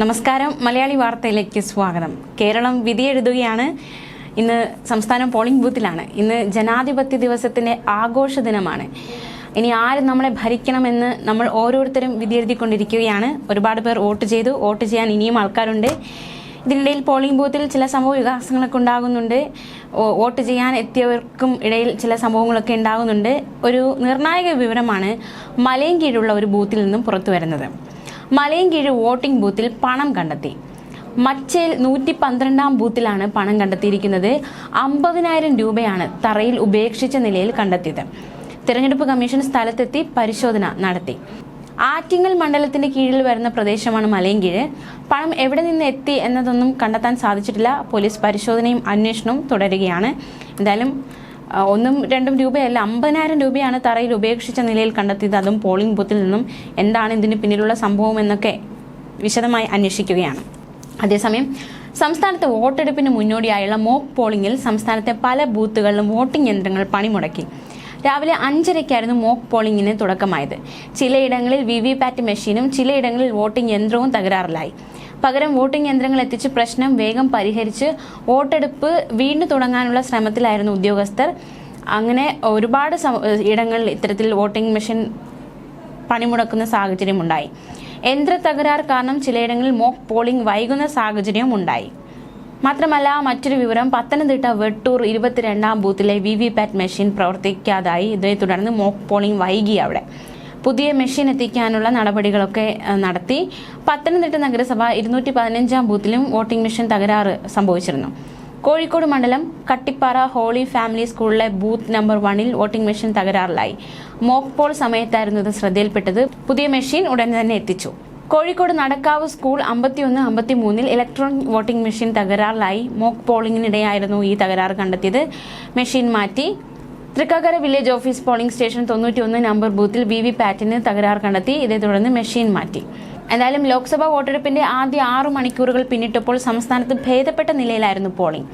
നമസ്കാരം. മലയാളി വാർത്തയിലേക്ക് സ്വാഗതം. കേരളം വിധിയെഴുതുകയാണ്. ഇന്ന് സംസ്ഥാനം പോളിംഗ് ബൂത്തിലാണ്. ഇന്ന് ജനാധിപത്യ ദിവസത്തിന്റെ ആഘോഷ ദിനമാണ്. ഇനി ആര് നമ്മളെ ഭരിക്കണമെന്ന് നമ്മൾ ഓരോരുത്തരും വിധിയെഴുതിക്കൊണ്ടിരിക്കുകയാണ്. ഒരുപാട് പേർ വോട്ട് ചെയ്തു. വോട്ട് ചെയ്യാൻ ഇനിയും ആൾക്കാരുണ്ട്. ഇതിനിടയിൽ പോളിംഗ് ബൂത്തിൽ ചില സംഭവ വികാസങ്ങളൊക്കെ ഉണ്ടാകുന്നുണ്ട്. വോട്ട് ചെയ്യാൻ എത്തിയവർക്കും ഇടയിൽ ചില സംഭവങ്ങളൊക്കെ ഉണ്ടാകുന്നുണ്ട്. ഒരു നിർണായക വിവരമാണ് മലയും കീഴുള്ള ഒരു ബൂത്തിൽ നിന്നും പുറത്തു വരുന്നത് മലയും കീഴ് വോട്ടിംഗ് ബൂത്തിൽ പണം കണ്ടെത്തി. മച്ചേൽ നൂറ്റി പന്ത്രണ്ടാം ബൂത്തിലാണ് പണം കണ്ടെത്തിയിരിക്കുന്നത്. അമ്പതിനായിരം രൂപയാണ് തറയിൽ ഉപേക്ഷിച്ച നിലയിൽ കണ്ടെത്തിയത്. തിരഞ്ഞെടുപ്പ് കമ്മീഷൻ സ്ഥലത്തെത്തി പരിശോധന നടത്തി. ആറ്റിങ്ങൽ മണ്ഡലത്തിന്റെ കീഴിൽ വരുന്ന പ്രദേശമാണ് മലയൻകീഴ്. പണം എവിടെ നിന്ന് എത്തി എന്നതൊന്നും കണ്ടെത്താൻ സാധിച്ചിട്ടില്ല. പോലീസ് പരിശോധനയും അന്വേഷണവും തുടരുകയാണ്. എന്തായാലും ഒന്നും രണ്ടും രൂപയല്ല അമ്പതിനായിരം രൂപയാണ് തറയിൽ ഉപേക്ഷിച്ച നിലയിൽ കണ്ടെത്തിയത്. അതും പോളിംഗ് ബൂത്തിൽ നിന്നും എന്താണ് ഇതിന് പിന്നിലുള്ള സംഭവം എന്നൊക്കെ വിശദമായി അന്വേഷിക്കുകയാണ്. അതേസമയം സംസ്ഥാനത്ത് വോട്ടെടുപ്പിന് മുന്നോടിയായുള്ള മോക്ക് പോളിംഗിൽ സംസ്ഥാനത്തെ പല ബൂത്തുകളിലും വോട്ടിംഗ് യന്ത്രങ്ങൾ പണിമുടക്കി. രാവിലെ അഞ്ചരയ്ക്കായിരുന്നു മോക്ക് പോളിംഗിന് തുടക്കമായത്. ചിലയിടങ്ങളിൽ വി വി പാറ്റ് മെഷീനും ചിലയിടങ്ങളിൽ വോട്ടിംഗ് യന്ത്രവും തകരാറിലായി. പകരം വോട്ടിംഗ് യന്ത്രങ്ങൾ എത്തിച്ച് പ്രശ്നം വേഗം പരിഹരിച്ച് വോട്ടെടുപ്പ് വീണ്ടും തുടങ്ങാനുള്ള ശ്രമത്തിലായിരുന്നു ഉദ്യോഗസ്ഥർ. അങ്ങനെ ഒരുപാട് ഇടങ്ങളിൽ ഇത്തരത്തിൽ വോട്ടിംഗ് മെഷീൻ പണിമുടക്കുന്ന സാഹചര്യമുണ്ടായി യന്ത്ര തകരാർ കാരണം ചിലയിടങ്ങളിൽ മോക്ക് പോളിംഗ് വൈകുന്ന സാഹചര്യവും ഉണ്ടായി. മാത്രമല്ല മറ്റൊരു വിവരം പത്തനംതിട്ട വെട്ടൂർ ഇരുപത്തിരണ്ടാം ബൂത്തിലെ വി വി പാറ്റ് മെഷീൻ പ്രവർത്തിക്കാതായി. ഇതേ തുടർന്ന് മോക്ക് പോളിംഗ് വൈകി അവിടെ. പുതിയ മെഷീൻ എത്തിക്കാനുള്ള നടപടികളൊക്കെ നടത്തി. പത്തനംതിട്ട നഗരസഭ ഇരുന്നൂറ്റി പതിനഞ്ചാം ബൂത്തിലും വോട്ടിംഗ് മെഷീൻ തകരാറ് സംഭവിച്ചിരുന്നു. കോഴിക്കോട് മണ്ഡലം കട്ടിപ്പാറ ഹോളി ഫാമിലി സ്കൂളിലെ ബൂത്ത് നമ്പർ വണ്ണിൽ വോട്ടിംഗ് മെഷീൻ തകരാറിലായി. മോക്ക് പോൾ സമയത്തായിരുന്നു ഇത് ശ്രദ്ധയിൽപ്പെട്ടത്. പുതിയ മെഷീൻ ഉടൻ തന്നെ എത്തിച്ചു. കോഴിക്കോട് നടക്കാവ് സ്കൂൾ അമ്പത്തിയൊന്ന് അമ്പത്തിമൂന്നിൽ ഇലക്ട്രോണിക് വോട്ടിംഗ് മെഷീൻ തകരാറിലായി. മോക്ക് പോളിംഗിനിടെയായിരുന്നു ഈ തകരാറ് കണ്ടെത്തിയത്. മെഷീൻ മാറ്റി Thrikkakara village office polling station തൊണ്ണൂറ്റിയൊന്ന് നമ്പർ ബൂത്തിൽ വി വി പാറ്റിന് തകരാർ കണ്ടെത്തി. ഇതേ തുടർന്ന് മെഷീൻ മാറ്റി. എന്തായാലും ലോക്സഭാ വോട്ടെടുപ്പിന്റെ ആദ്യ ആറു മണിക്കൂറുകൾ പിന്നിട്ടപ്പോൾ സംസ്ഥാനത്ത് ഭേദപ്പെട്ട നിലയിലായിരുന്നു പോളിംഗ്.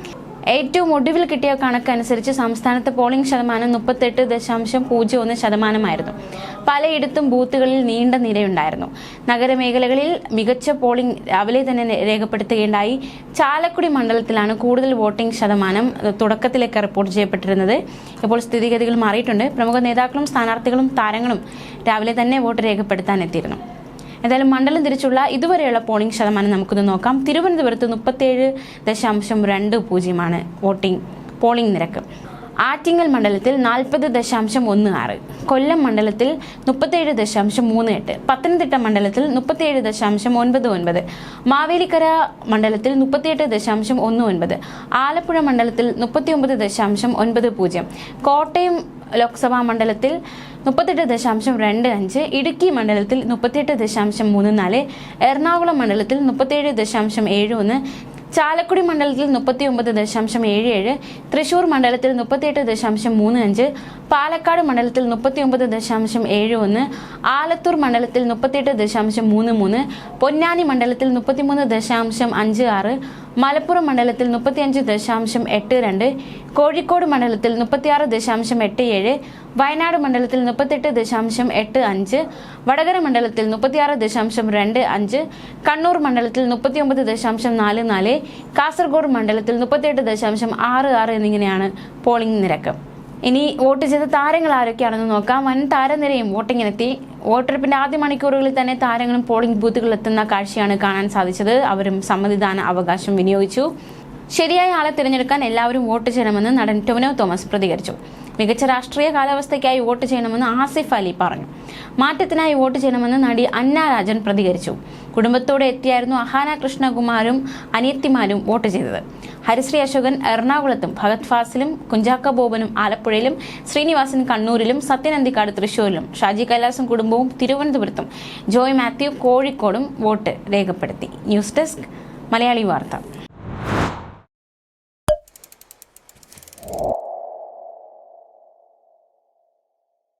ഏറ്റവും ഒടുവിൽ കിട്ടിയ കണക്കനുസരിച്ച് സംസ്ഥാനത്ത് പോളിംഗ് ശതമാനം മുപ്പത്തെട്ട് ദശാംശം പൂജ്യം ഒന്ന് ശതമാനമായിരുന്നു. പലയിടത്തും ബൂത്തുകളിൽ നീണ്ട നിരയുണ്ടായിരുന്നു. നഗരമേഖലകളിൽ മികച്ച പോളിംഗ് രാവിലെ തന്നെ രേഖപ്പെടുത്തുകയുണ്ടായി. ചാലക്കുടി മണ്ഡലത്തിലാണ് കൂടുതൽ വോട്ടിംഗ് ശതമാനം തുടക്കത്തിലേക്ക് റിപ്പോർട്ട് ചെയ്യപ്പെട്ടിരുന്നത്. ഇപ്പോൾ സ്ഥിതിഗതികൾ മാറിയിട്ടുണ്ട്. പ്രമുഖ നേതാക്കളും സ്ഥാനാർത്ഥികളും താരങ്ങളും രാവിലെ തന്നെ വോട്ട് രേഖപ്പെടുത്താൻ എത്തിയിരുന്നു. എന്തായാലും മണ്ഡലം തിരിച്ചുള്ള ഇതുവരെയുള്ള പോളിംഗ് ശതമാനം നമുക്കൊന്ന് നോക്കാം. തിരുവനന്തപുരത്ത് മുപ്പത്തേഴ് ദശാംശം രണ്ട് പൂജ്യമാണ് വോട്ടിംഗ് പോളിംഗ് നിരക്ക്. ആറ്റിങ്ങൽ മണ്ഡലത്തിൽ നാൽപ്പത് ദശാംശം ഒന്ന് ആറ് കൊല്ലം മണ്ഡലത്തിൽ മുപ്പത്തേഴ് ദശാംശം മൂന്ന് എട്ട് പത്തനംതിട്ട മണ്ഡലത്തിൽ മുപ്പത്തേഴ് ദശാംശം ഒൻപത് ഒൻപത് മാവേലിക്കര മണ്ഡലത്തിൽ മുപ്പത്തിയെട്ട് ദശാംശം ഒന്ന് ഒൻപത് ആലപ്പുഴ മണ്ഡലത്തിൽ മുപ്പത്തിയൊമ്പത് ദശാംശം ഒൻപത് പൂജ്യം കോട്ടയം ലോക്സഭാ മണ്ഡലത്തിൽ മുപ്പത്തെട്ട് ദശാംശം രണ്ട് അഞ്ച് ഇടുക്കി മണ്ഡലത്തിൽ മുപ്പത്തിയെട്ട് ദശാംശം മൂന്ന് നാല് എറണാകുളം മണ്ഡലത്തിൽ മുപ്പത്തേഴ് ദശാംശം ഏഴ് ഒന്ന് ചാലക്കുടി മണ്ഡലത്തിൽ മുപ്പത്തി ഒമ്പത് ദശാംശം ഏഴ് ഏഴ് തൃശൂർ മണ്ഡലത്തിൽ മുപ്പത്തിയെട്ട് ദശാംശം മൂന്ന് അഞ്ച് പാലക്കാട് മണ്ഡലത്തിൽ മുപ്പത്തി ഒമ്പത് ദശാംശം ഏഴ് ഒന്ന് ആലത്തൂർ മണ്ഡലത്തിൽ മുപ്പത്തിയെട്ട് ദശാംശം മൂന്ന് മൂന്ന് പൊന്നാനി മണ്ഡലത്തിൽ മുപ്പത്തിമൂന്ന് ദശാംശം അഞ്ച് ആറ് മലപ്പുറം മണ്ഡലത്തിൽ മുപ്പത്തിയഞ്ച് ദശാംശം എട്ട് രണ്ട് കോഴിക്കോട് മണ്ഡലത്തിൽ മുപ്പത്തിയാറ് ദശാംശം എട്ട് ഏഴ് വയനാട് മണ്ഡലത്തിൽ മുപ്പത്തെട്ട് ദശാംശം എട്ട് അഞ്ച് വടകര മണ്ഡലത്തിൽ മുപ്പത്തിയാറ് ദശാംശം രണ്ട് അഞ്ച് കണ്ണൂർ മണ്ഡലത്തിൽ മുപ്പത്തിയൊമ്പത് ദശാംശം നാല് നാല് കാസർഗോഡ് മണ്ഡലത്തിൽ മുപ്പത്തിയെട്ട് ദശാംശം ആറ് ആറ് എന്നിങ്ങനെയാണ് പോളിംഗ് നിരക്ക്. ഇനി വോട്ട് ചെയ്ത താരങ്ങൾ ആരൊക്കെയാണെന്ന് നോക്കാം. വൻ താരനിരയും വോട്ടിങ്ങിനെത്തി. വോട്ടെടുപ്പിന്റെ ആദ്യ മണിക്കൂറുകളിൽ തന്നെ താരങ്ങളും പോളിംഗ് ബൂത്തുകളിൽ എത്തുന്ന കാഴ്ചയാണ് കാണാൻ സാധിച്ചത്. അവരും സമ്മതിദാന അവകാശം വിനിയോഗിച്ചു. ശരിയായ ആളെ തിരഞ്ഞെടുക്കാൻ എല്ലാവരും വോട്ട് ചെയ്യണമെന്ന് നടൻ ടൊവിനോ തോമസ് പ്രതികരിച്ചു. മികച്ച രാഷ്ട്രീയ കാലാവസ്ഥയ്ക്കായി വോട്ട് ചെയ്യണമെന്ന് ആസിഫ് അലി പറഞ്ഞു. മാറ്റത്തിനായി വോട്ട് ചെയ്യണമെന്ന് നടി അന്ന രാജൻ പ്രതികരിച്ചു. കുടുംബത്തോടെ എത്തിയായിരുന്നു അഹാന കൃഷ്ണകുമാരും അനിയത്തിമാരും വോട്ട് ചെയ്തത്. ഹരിശ്രീ അശോകൻ എറണാകുളത്തും ഭഗത് ഫാസിലും കുഞ്ചാക്ക ബോബനും ആലപ്പുഴയിലും ശ്രീനിവാസൻ കണ്ണൂരിലും സത്യനന്ദിക്കാട് തൃശൂരിലും ഷാജി കൈലാസും കുടുംബവും തിരുവനന്തപുരത്തും. ജോയ് മാത്യു കോഴിക്കോടും വോട്ട് രേഖപ്പെടുത്തി. ന്യൂസ് ഡെസ്ക് മലയാളി വാർത്ത.